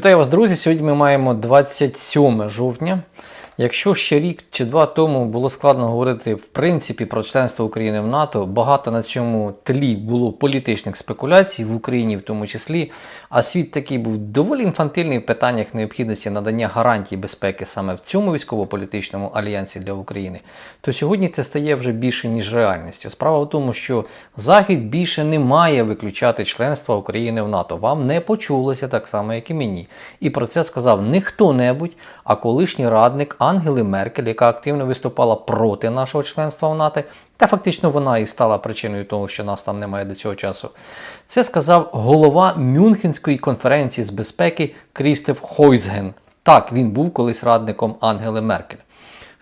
Вітаю вас, друзі! Сьогодні ми маємо 27 жовтня. Якщо ще рік чи два тому було складно говорити в принципі про членство України в НАТО, багато на цьому тлі було політичних спекуляцій в Україні, в тому числі. А світ такий був доволі інфантильний в питаннях необхідності надання гарантій безпеки саме в цьому військово-політичному альянсі для України, то сьогодні це стає вже більше ніж реальністю. Справа в тому, що Захід більше не має виключати членство України в НАТО. Вам не почулося так само, як і мені. І про це сказав не хто-небудь, а колишній радник Ангели Меркель, яка активно виступала проти нашого членства в НАТО. Та фактично вона і стала причиною того, що нас там немає до цього часу. Це сказав голова Мюнхенської конференції з безпеки Крістеф Хойзген. Так, він був колись радником Ангели Меркель.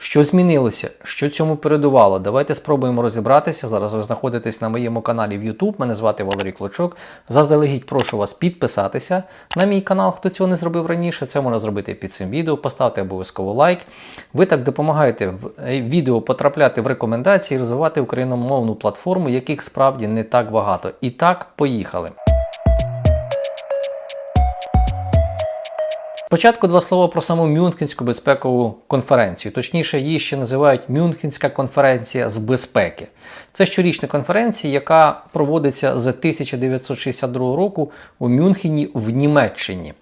Що змінилося? Що цьому передувало? Давайте спробуємо розібратися. Зараз ви знаходитесь на моєму каналі в YouTube. Мене звати Валерій Клочок. Заздалегідь прошу вас підписатися на мій канал, хто цього не зробив раніше. Це можна зробити під цим відео. Поставте обов'язково лайк. Ви так допомагаєте в е, відео потрапляти в рекомендації, розвивати україномовну платформу, яких справді не так багато. І так, поїхали. Спочатку два слова про саму Мюнхенську безпекову конференцію. Точніше, її ще називають Мюнхенська конференція з безпеки. Це щорічна конференція, яка проводиться з 1962 року у Мюнхені в Німеччині.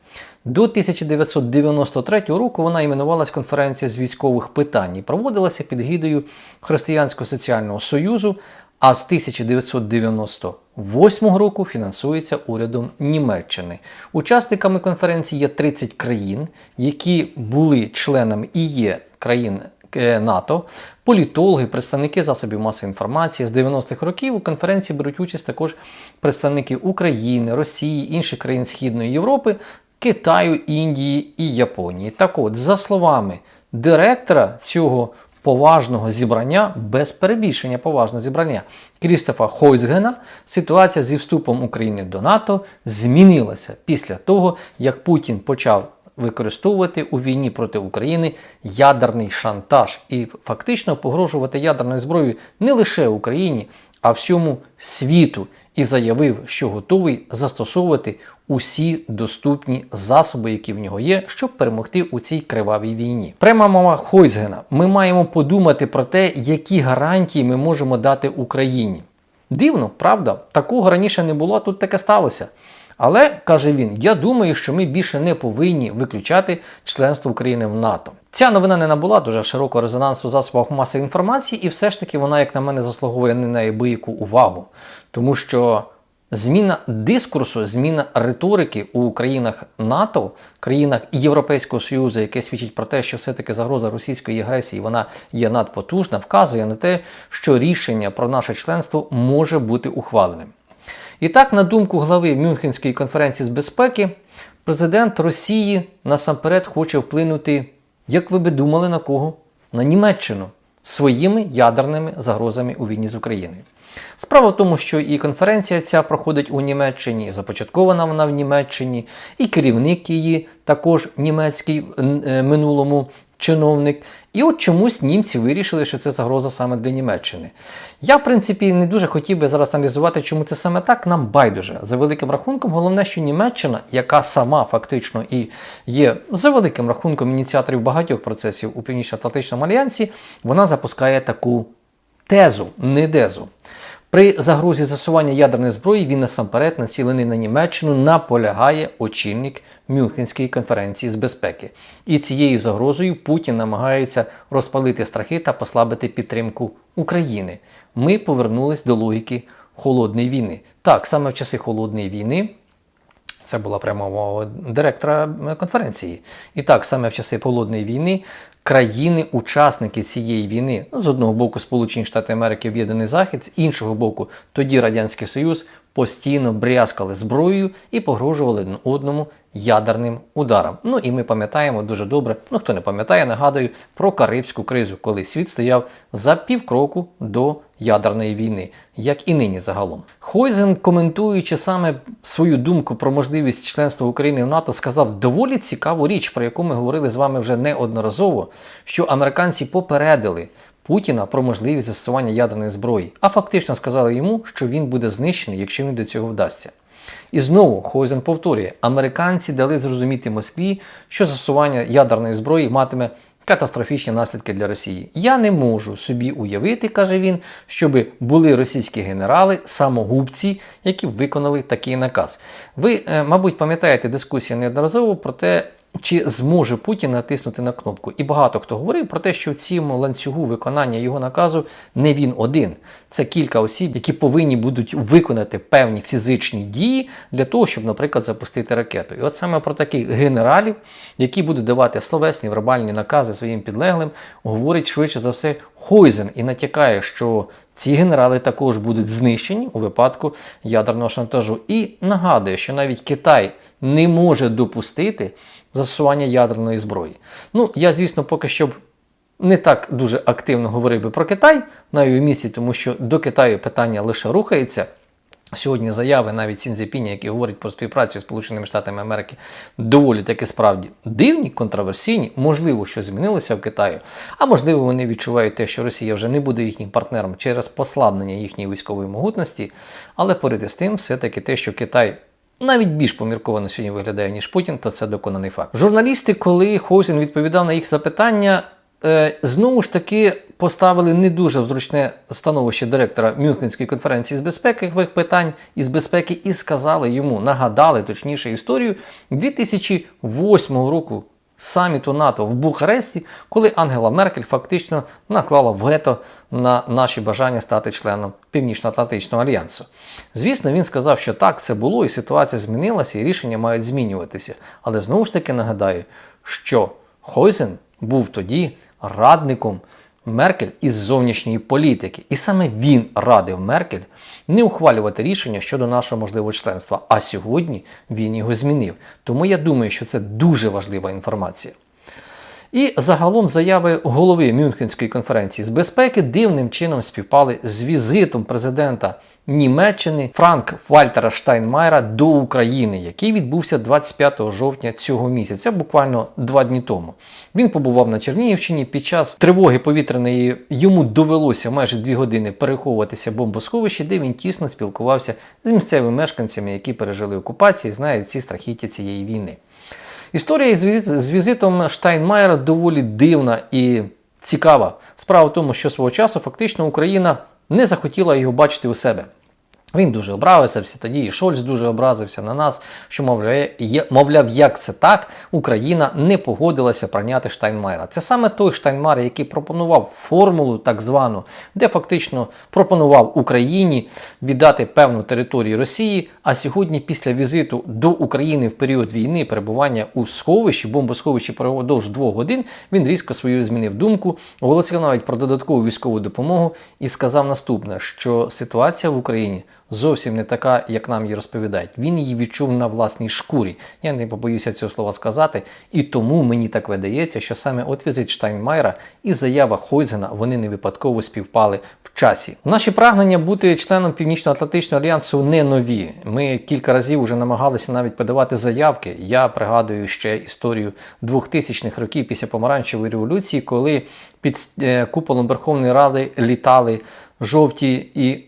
До 1993 року вона іменувалась конференція з військових питань і проводилася під гідою Християнського соціального союзу, а з 1998 року фінансується урядом Німеччини. Учасниками конференції є 30 країн, які були членами і є країн е, НАТО. Політологи, представники засобів масової інформації з 90-х років у конференції беруть участь також представники України, Росії, інших країн Східної Європи, Китаю, Індії і Японії. Так от, за словами директора цього поважного зібрання, без перебільшення поважного зібрання Крістофа Хойзгена, ситуація зі вступом України до НАТО змінилася після того, як Путін почав використовувати у війні проти України ядерний шантаж і фактично погрожувати ядерною зброєю не лише Україні, а всьому світу. І заявив, що готовий застосовувати усі доступні засоби, які в нього є, щоб перемогти у цій кривавій війні. Пряма мова Хойзгена. Ми маємо подумати про те, які гарантії ми можемо дати Україні. Дивно, правда, такого раніше не було, а тут таке сталося. Але каже він: я думаю, що ми більше не повинні виключати членство України в НАТО. Ця новина не набула дуже широкого резонансу засобах масової інформації, і все ж таки вона, як на мене, заслуговує не на яку увагу, тому що. Зміна дискурсу, зміна риторики у країнах НАТО, країнах Європейського Союзу, яке свідчить про те, що все-таки загроза російської агресії вона є надпотужна, вказує на те, що рішення про наше членство може бути ухваленим. І так, на думку глави Мюнхенської конференції з безпеки, президент Росії насамперед хоче вплинути, як ви би думали, на кого? На Німеччину своїми ядерними загрозами у війні з Україною. Справа в тому, що і конференція ця проходить у Німеччині, започаткована вона в Німеччині, і керівник її також німецький е, минулому чиновник. І от чомусь німці вирішили, що це загроза саме для Німеччини. Я, в принципі, не дуже хотів би зараз аналізувати, чому це саме так, нам байдуже. За великим рахунком, головне, що Німеччина, яка сама фактично і є за великим рахунком ініціаторів багатьох процесів у Північно-Атлантичному альянсі, вона запускає таку тезу, не дезу. При загрозі засування ядерної зброї він насамперед націлений на Німеччину, наполягає очільник Мюнхенської конференції з безпеки. І цією загрозою Путін намагається розпалити страхи та послабити підтримку України. Ми повернулись до логіки холодної війни. Так, саме в часи холодної війни. Це була прямо мова директора конференції. І так, саме в часи холодної війни країни-учасники цієї війни, з одного боку, Сполучені Штати Америки, Об'єднаний Захід, з іншого боку, тоді Радянський Союз постійно брязкали зброєю і погрожували одному ядерним ударом. Ну і ми пам'ятаємо дуже добре, ну хто не пам'ятає, нагадую про Карибську кризу, коли світ стояв за півкроку до ядерної війни, як і нині загалом. Хойзен, коментуючи саме свою думку про можливість членства України в НАТО, сказав доволі цікаву річ, про яку ми говорили з вами вже неодноразово, що американці попередили. Путіна про можливість застосування ядерної зброї, а фактично сказали йому, що він буде знищений, якщо він до цього вдасться. І знову Хойзен повторює: американці дали зрозуміти Москві, що застосування ядерної зброї матиме катастрофічні наслідки для Росії. Я не можу собі уявити, каже він, щоб були російські генерали, самогубці, які виконали такий наказ. Ви, е, мабуть, пам'ятаєте дискусію неодноразово про те. Чи зможе Путін натиснути на кнопку? І багато хто говорив про те, що в цьому ланцюгу виконання його наказу не він один. Це кілька осіб, які повинні будуть виконати певні фізичні дії для того, щоб, наприклад, запустити ракету. І от саме про таких генералів, які будуть давати словесні вербальні накази своїм підлеглим, говорить швидше за все Хойзен і натякає, що ці генерали також будуть знищені у випадку ядерного шантажу. І нагадує, що навіть Китай не може допустити застосування ядерної зброї. Ну, я, звісно, поки що б не так дуже активно говорив би про Китай на його місці, тому що до Китаю питання лише рухається. Сьогодні заяви навіть Сінзепіні, які говорять про співпрацю з Сполученими Штатами Америки, доволі таки справді дивні, контроверсійні. Можливо, що змінилося в Китаї, а можливо, вони відчувають те, що Росія вже не буде їхнім партнером через послаблення їхньої військової могутності. Але поряд із тим, все-таки те, що Китай навіть більш помірковано сьогодні виглядає, ніж Путін, то це доконаний факт. Журналісти, коли Хоузін відповідав на їх запитання, е, знову ж таки поставили не дуже зручне становище директора Мюнхенської конференції з безпекових питань і з безпеки, і сказали йому, нагадали точніше історію 2008 року. Саміту НАТО в Бухаресті, коли Ангела Меркель фактично наклала вето на наші бажання стати членом Північно-Атлантичного альянсу. Звісно, він сказав, що так це було, і ситуація змінилася, і рішення мають змінюватися. Але знову ж таки нагадаю, що Хойзен був тоді радником Меркель із зовнішньої політики. І саме він радив Меркель не ухвалювати рішення щодо нашого можливого членства. А сьогодні він його змінив. Тому я думаю, що це дуже важлива інформація. І загалом заяви голови Мюнхенської конференції з безпеки дивним чином співпали з візитом президента Німеччини Франк Вальтера Штайнмайера до України, який відбувся 25 жовтня цього місяця, буквально два дні тому. Він побував на Чернігівщині. Під час тривоги повітряної йому довелося майже дві години переховуватися в бомбосховищі, де він тісно спілкувався з місцевими мешканцями, які пережили окупацію, знають ці страхіття цієї війни. Історія з, візит, з візитом Штайнмаєра доволі дивна і цікава. Справа в тому, що свого часу фактично Україна не захотіла його бачити у себе. Він дуже образився тоді, і Шольц дуже образився на нас, що, мовляв, як це так, Україна не погодилася прийняти Штайнмайера. Це саме той Штайнмайер, який пропонував формулу так звану, де фактично пропонував Україні віддати певну територію Росії. А сьогодні, після візиту до України в період війни, перебування у сховищі, бомбосховищі продовж двох годин, він різко свою змінив думку, оголосив навіть про додаткову військову допомогу і сказав наступне: що ситуація в Україні зовсім не така, як нам її розповідають. Він її відчув на власній шкурі. Я не побоюся цього слова сказати. І тому мені так видається, що саме от візит Штайнмайера і заява Хойзена вони не випадково співпали в часі. Наші прагнення бути членом Північно-Атлантичного альянсу не нові. Ми кілька разів вже намагалися навіть подавати заявки. Я пригадую ще історію 2000-х років після помаранчевої революції, коли під е, куполом Верховної Ради літали жовті і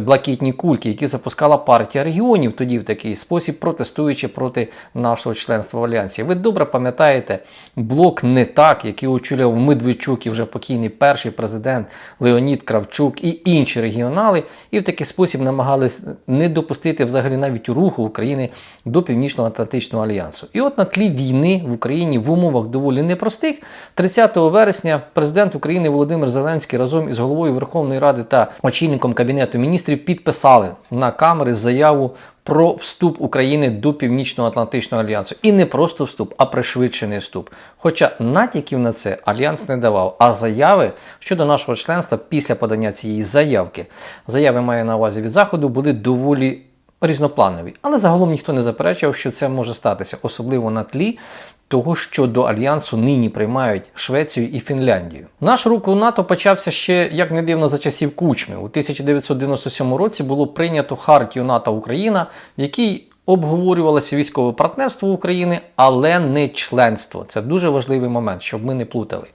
блакитні кульки, які запускала партія регіонів тоді в такий спосіб, протестуючи проти нашого членства в альянсі. Ви добре пам'ятаєте блок не так, який очолював Медведчук і вже покійний перший президент Леонід Кравчук і інші регіонали, і в такий спосіб намагались не допустити взагалі навіть руху України до Північно-Атлантичного альянсу. І от на тлі війни в Україні в умовах доволі непростих, 30 вересня президент України Володимир Зеленський разом із головою Верховної Ради та очільником кабінету міністрів підписали на камери заяву про вступ України до Північно-Атлантичного альянсу. І не просто вступ, а пришвидшений вступ. Хоча натяків на це альянс не давав, а заяви щодо нашого членства після подання цієї заявки, заяви маю на увазі від заходу, були доволі різнопланові. Але загалом ніхто не заперечував, що це може статися, особливо на тлі того, що до альянсу нині приймають Швецію і Фінляндію. Наш рух у НАТО почався ще як не дивно за часів Кучми. У 1997 році було прийнято Хартію НАТО Україна, в якій обговорювалося військове партнерство України, але не членство. Це дуже важливий момент, щоб ми не плутали.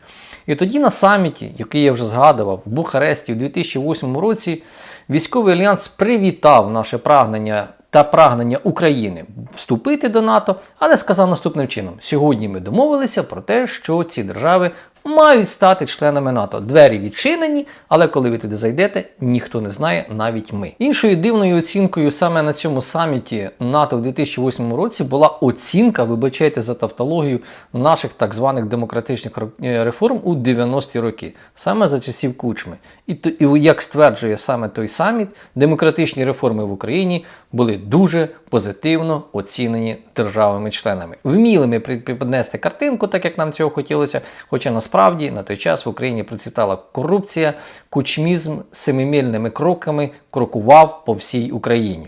І тоді на саміті, який я вже згадував, в Бухаресті у 2008 році, військовий альянс привітав наше прагнення та прагнення України вступити до НАТО, але сказав наступним чином: сьогодні ми домовилися про те, що ці держави мають стати членами НАТО. Двері відчинені, але коли ви туди зайдете, ніхто не знає, навіть ми. Іншою дивною оцінкою саме на цьому саміті НАТО в 2008 році була оцінка, вибачайте за тавтологію, наших так званих демократичних е, реформ у 90-ті роки, саме за часів Кучми. І, то- і як стверджує саме той саміт, демократичні реформи в Україні були дуже позитивно оцінені державами-членами. Вміли ми піднести картинку, так як нам цього хотілося. Хоча насправді на той час в Україні процвітала корупція, кучмізм семимільними кроками крокував по всій Україні.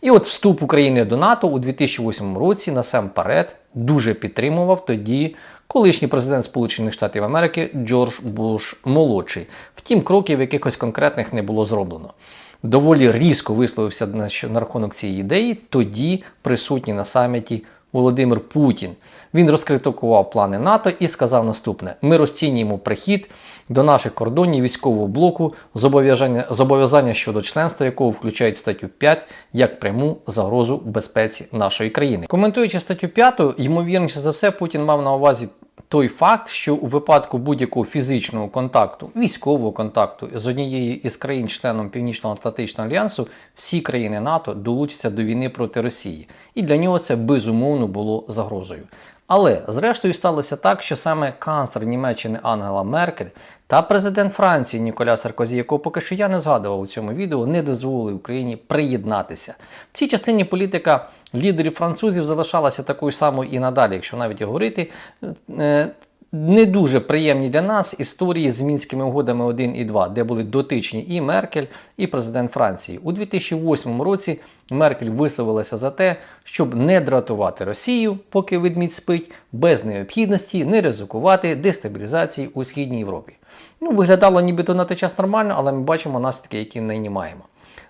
І от вступ України до НАТО у 2008 році насамперед дуже підтримував тоді колишній президент Сполучених Штатів Америки Джордж Буш молодший. Втім, кроків якихось конкретних не було зроблено. Доволі різко висловився на, що- на рахунок цієї ідеї, тоді присутній на саміті Володимир Путін. Він розкритикував плани НАТО і сказав наступне: ми розцінюємо прихід до наших кордонів військового блоку зобов'язання, зобов'язання щодо членства, якого включають статтю 5 як пряму загрозу безпеці нашої країни. Коментуючи статтю 5, ймовірніше за все, Путін мав на увазі той факт, що у випадку будь-якого фізичного контакту, військового контакту з однією із країн-членом Північно-Атлантичного альянсу, всі країни НАТО долучаться до війни проти Росії. І для нього це безумовно було загрозою. Але зрештою сталося так, що саме канцлер Німеччини Ангела Меркель та президент Франції Ніколя Саркозі, якого поки що я не згадував у цьому відео, не дозволили Україні приєднатися. В цій частині політика лідерів французів залишалася такою самою і надалі, якщо навіть говорити. е, Не дуже приємні для нас історії з мінськими угодами 1 і 2, де були дотичні і Меркель, і президент Франції. У 2008 році Меркель висловилася за те, щоб не дратувати Росію, поки ведмідь спить, без необхідності не ризикувати дестабілізації у Східній Європі. Ну, виглядало нібито на той час нормально, але ми бачимо наслідки, які нині маємо.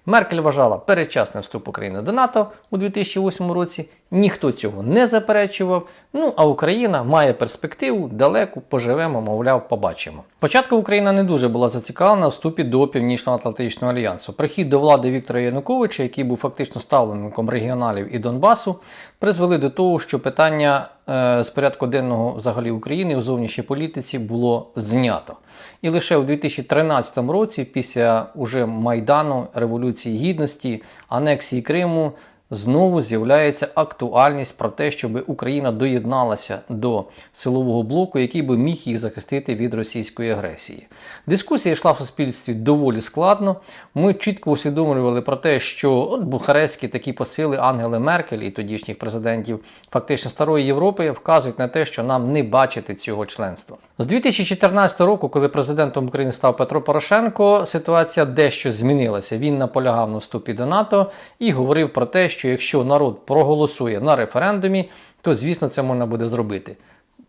Меркель вважала передчасним вступ України до НАТО у 2008 році. Ніхто цього не заперечував. Ну а Україна має перспективу далеку, поживемо, мовляв, побачимо. Спочатку Україна не дуже була зацікавлена вступі до Північно-Атлантичного альянсу. Прихід до влади Віктора Януковича, який був фактично ставленником регіоналів і Донбасу, призвели до того, що питання е, з порядку денного взагалі України у зовнішній політиці було знято. І лише у 2013 році, після уже Майдану, Революції Гідності, анексії Криму, знову з'являється актуальність про те, щоб Україна доєдналася до силового блоку, який би міг їх захистити від російської агресії. Дискусія йшла в суспільстві доволі складно. Ми чітко усвідомлювали про те, що от бухарестські такі посили Ангели Меркель і тодішніх президентів фактично старої Європи вказують на те, що нам не бачити цього членства. З 2014 року, коли президентом України став Петро Порошенко, ситуація дещо змінилася. Він наполягав на вступі до НАТО і говорив про те, що якщо народ проголосує на референдумі, то звісно це можна буде зробити.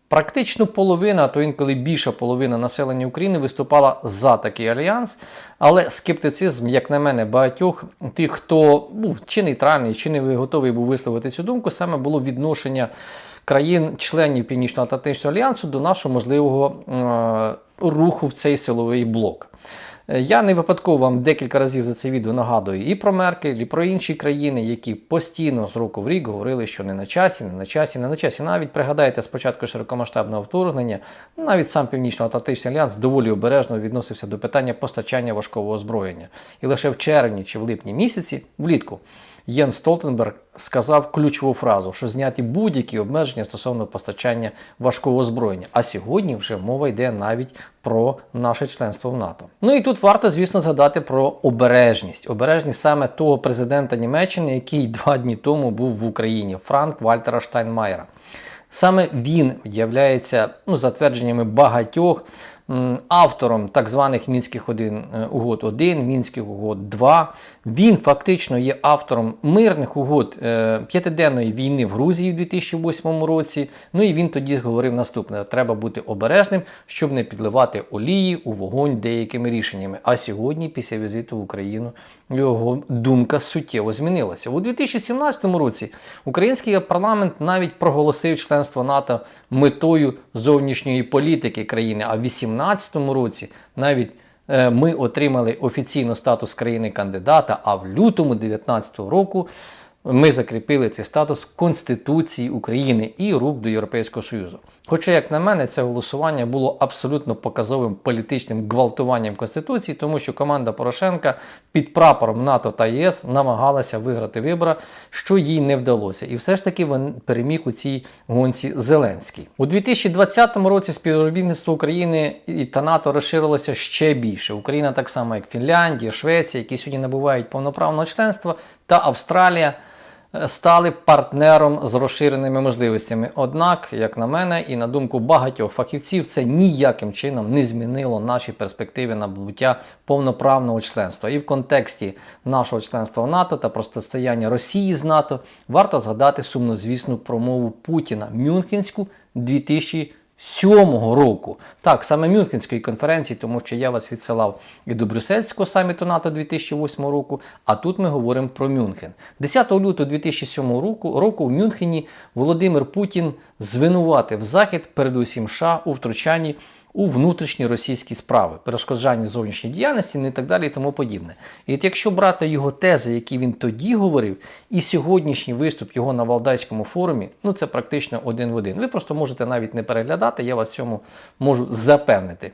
Практично половина, а то інколи більша половина населення України виступала за такий альянс, але скептицизм, як на мене, багатьох тих, хто був чи нейтральний, чи не готовий був висловити цю думку, саме було відношення країн-членів Північно-Атлантичного альянсу до нашого можливого е, руху в цей силовий блок. Е, Я не випадково вам декілька разів за це відео нагадую і про Меркель, і про інші країни, які постійно з року в рік говорили, що не на часі, не на часі, не на часі. Навіть пригадайте, спочатку широкомасштабного вторгнення, навіть сам Північно-Атлантичний альянс доволі обережно відносився до питання постачання важкого озброєння. І лише в червні чи в липні місяці, влітку, Єн Столтенберг сказав ключову фразу, що зняті будь-які обмеження стосовно постачання важкого озброєння. А сьогодні вже мова йде навіть про наше членство в НАТО. Ну і тут варто, звісно, згадати про обережність. Обережність саме того президента Німеччини, який два дні тому був в Україні, Франк Вальтера Штайнмаєра. Саме він являється ну, за твердженнями багатьох автором так званих мінських один е, угод 1, мінських угод 2. Він фактично є автором мирних угод е, п'ятиденної війни в Грузії в 2008 році. Ну і він тоді говорив наступне: треба бути обережним, щоб не підливати олії у вогонь деякими рішеннями. А сьогодні, після візиту в Україну, його думка суттєво змінилася. У 2017 році український парламент навіть проголосив членство НАТО метою зовнішньої політики країни. А 18 2017 році навіть е, ми отримали офіційно статус країни-кандидата, а в лютому 2019 року ми закріпили цей статус Конституції України і рук до Європейського Союзу. Хоча, як на мене, це голосування було абсолютно показовим політичним гвалтуванням Конституції, тому що команда Порошенка під прапором НАТО та ЄС намагалася виграти вибори, що їй не вдалося. І все ж таки він переміг у цій гонці Зеленський. У 2020 році співробітництво України і та НАТО розширилося ще більше. Україна, так само як Фінляндія, Швеція, які сьогодні набувають повноправного членства, та Австралія стали партнером з розширеними можливостями. Однак, як на мене, і на думку багатьох фахівців, це ніяким чином не змінило наші перспективи набуття повноправного членства. І в контексті нашого членства в НАТО та протистояння Росії з НАТО варто згадати сумнозвісну промову Путіна Мюнхенську 2000 Сьомого року, так, саме Мюнхенської конференції, тому що я вас відсилав і до Брюссельського саміту НАТО 2008 року, а тут ми говоримо про Мюнхен. 10 лютого 2007 року, року в Мюнхені Володимир Путін звинуватив Захід, передусім США, у втручанні у внутрішні російські справи, перешкоджання зовнішньої діяльності ну і так далі і тому подібне. І от якщо брати його тези, які він тоді говорив, і сьогоднішній виступ його на Валдайському форумі, ну це практично один в один. Ви просто можете навіть не переглядати, я вас цьому можу запевнити.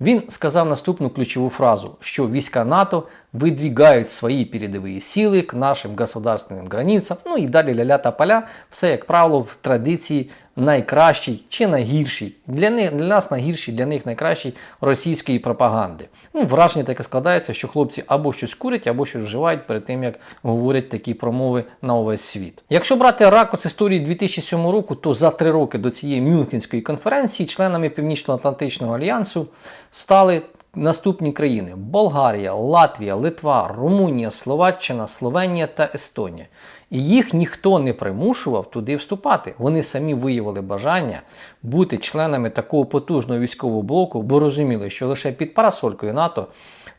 Він сказав наступну ключову фразу, що війська НАТО видвигають свої передові сили к нашим государственним границям, ну і далі ля-ля та поля, все, як правило, в традиції найкращий чи найгірший. Для них для нас найгірший, для них найкращий російської пропаганди. Ну, враження таке складається, що хлопці або щось курять, або щось вживають перед тим, як говорять такі промови на увесь світ. Якщо брати ракурс історії 2007 року, то за три роки до цієї Мюнхенської конференції членами Північно-Атлантичного альянсу стали. Наступні країни: Болгарія, Латвія, Литва, Румунія, Словаччина, Словенія та Естонія. І їх ніхто не примушував туди вступати. Вони самі виявили бажання бути членами такого потужного військового блоку, бо розуміли, що лише під парасолькою НАТО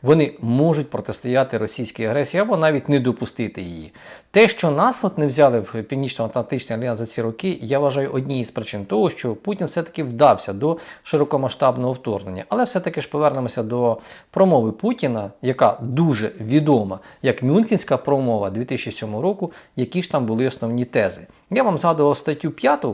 вони можуть протистояти російській агресії або навіть не допустити її. Те, що нас от не взяли в Північно-Атлантичний альянс за ці роки, я вважаю однією з причин того, що Путін все-таки вдався до широкомасштабного вторгнення. Але все-таки ж повернемося до промови Путіна, яка дуже відома, як Мюнхенська промова 2007 року, які ж там були основні тези. Я вам згадував статтю 5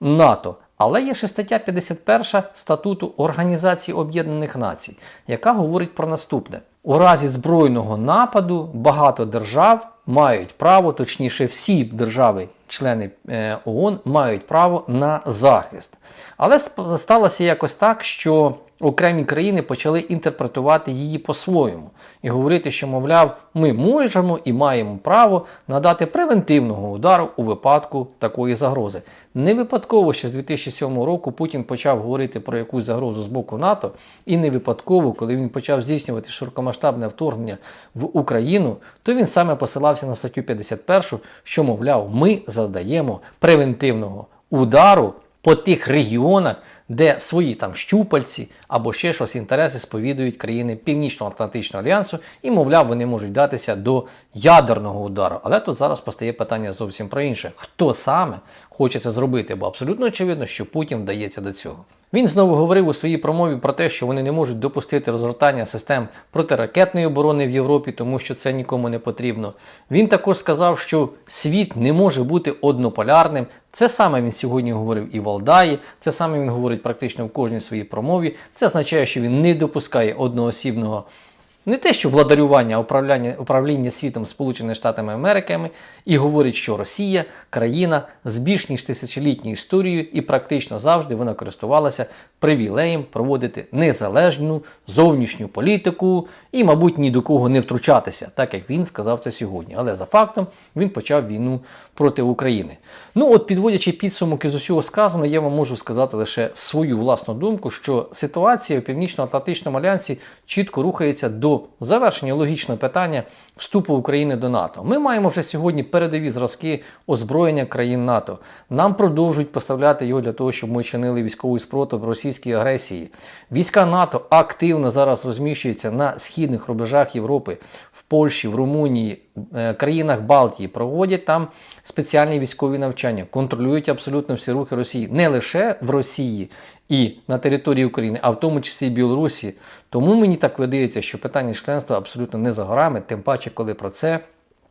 НАТО. Але є ще стаття 51 статуту Організації Об'єднаних Націй, яка говорить про наступне: у разі збройного нападу багато держав мають право, точніше, всі держави, члени е, ООН, мають право на захист. Але сталося якось так, що окремі країни почали інтерпретувати її по-своєму і говорити, що, мовляв, ми можемо і маємо право надати превентивного удару у випадку такої загрози. Не випадково ще з 2007 року Путін почав говорити про якусь загрозу з боку НАТО, і не випадково, коли він почав здійснювати широкомасштабне вторгнення в Україну, то він саме посилався на статтю 51, що, мовляв, ми задаємо превентивного удару по тих регіонах, де свої там щупальці або ще щось інтереси сповідують країни Північно-Атлантичного альянсу, і, мовляв, вони можуть вдатися до ядерного удару. Але тут зараз постає питання зовсім про інше: хто саме хоче це зробити? Бо абсолютно очевидно, що Путін вдається до цього. Він знову говорив у своїй промові про те, що вони не можуть допустити розгортання систем протиракетної оборони в Європі, тому що це нікому не потрібно. Він також сказав, що світ не може бути однополярним. Це саме він сьогодні говорив і в Алдаї, це саме він говорить практично в кожній своїй промові. Це означає, що він не допускає одноосібного. Не те, що владарювання управління управління світом Сполученими Штатами Америки і говорить, що Росія країна з більш ніж тисячолітньою історією, і практично завжди вона користувалася привілеєм проводити незалежну зовнішню політику і, мабуть, ні до кого не втручатися, так як він сказав це сьогодні. Але за фактом він почав війну проти України. Ну, от, підводячи підсумки з усього сказаного, я вам можу сказати лише свою власну думку, що ситуація в Північно-Атлантичному альянсі чітко рухається до завершення логічне питання вступу України до НАТО. Ми маємо вже сьогодні передові зразки озброєння країн НАТО. Нам продовжують поставляти його для того, щоб ми чинили військовий спротив російській агресії. Війська НАТО активно зараз розміщуються на східних рубежах Європи. Польщі, в Румунії, е, країнах Балтії проводять там спеціальні військові навчання, контролюють абсолютно всі рухи Росії не лише в Росії і на території України, а в тому числі і Білорусі. Тому мені так видається, що питання членства абсолютно не за горами, тим паче, коли про це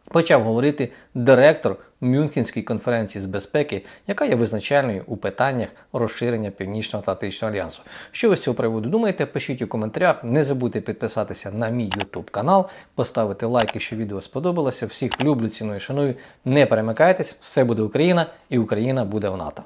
почав говорити директор Мюнхенської конференції з безпеки, яка є визначальною у питаннях розширення Північно-Атлантичного альянсу. Що ви з цього приводу думаєте? Пишіть у коментарях. Не забудьте підписатися на мій YouTube канал, поставити лайк, якщо відео сподобалося. Всіх люблю, ціную, шаную. Не перемикайтесь, все буде Україна, і Україна буде в НАТО.